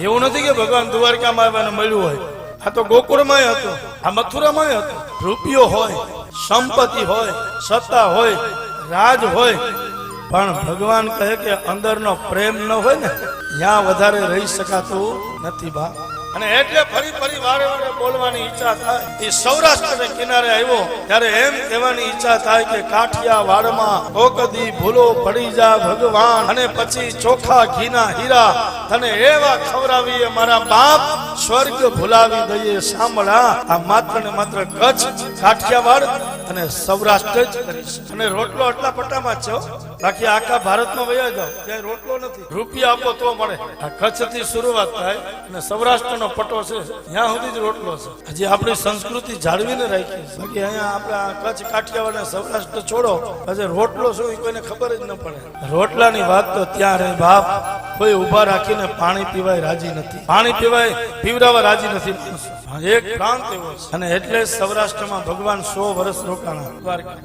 એવું નથી કે ભગવાન દ્વારકામાં આવવાનું મળ્યું હોય. આ તો ગોકુળમાં હતું, આ મથુરામાં હતું. રૂપિયો હોય, સંપત્તિ હોય, સત્તા હોય, રાજ હોય. પણ ભગવાન કહે કે અંદરનો પ્રેમ ન હોય ને ત્યાં વધારે રહી શકાતું નથી બા. અને એટલે ફરી ફરી વારે વારે બોલવાની ઈચ્છા થાય. એ સૌરાષ્ટ્ર કિનારે આવ્યો, ત્યારે એમ કહેવાની ઈચ્છા થાય કે કાઠિયા વાડમાં કોકદી ભૂલો પડી જા ભગવાન. અને પછી ચોખા ઘીના હીરા તને એવા ખવડાવીએ મારા બાપ. સ્વર્ગ ભૂલાવી દઈએ સાંભળા આ માત્ર ને માત્ર કચ્છ, કાઠિયાવાડ અને સૌરાષ્ટ્ર જ કરીશ અને રોટલો આટલા પટ્ટામાં છે બાકી આખા ભારતમાં વયા જાઓ. ક્યાંય રોટલો નથી. રૂપિયા આપો તો મળે. આ કચ્છથી શરૂઆત થાય અને સૌરાષ્ટ્રનો પટ્ટો છે. ત્યાં સુધી જ રોટલો છે. હજી આપણી સંસ્કૃતિ જાળવીને રાખી. બાકી અહીંયા આપણે કચ્છ, કાઠિયાવાડ અને સૌરાષ્ટ્ર છોડો. પછી રોટલો શું એ કોઈને ખબર જ ન પડે. રોટલાની વાત તો ત્યાં રહે બાપ. કોઈ ઊભા રાખીને પાણી પીવાય રાજી નથી. પાણી પીવાય, પીવડાવવા રાજી નથી એક પ્રાંત એવો અને એટલે સૌરાષ્ટ્રમાં ભગવાન સો વર્ષ રોકાણા. દ્વારકા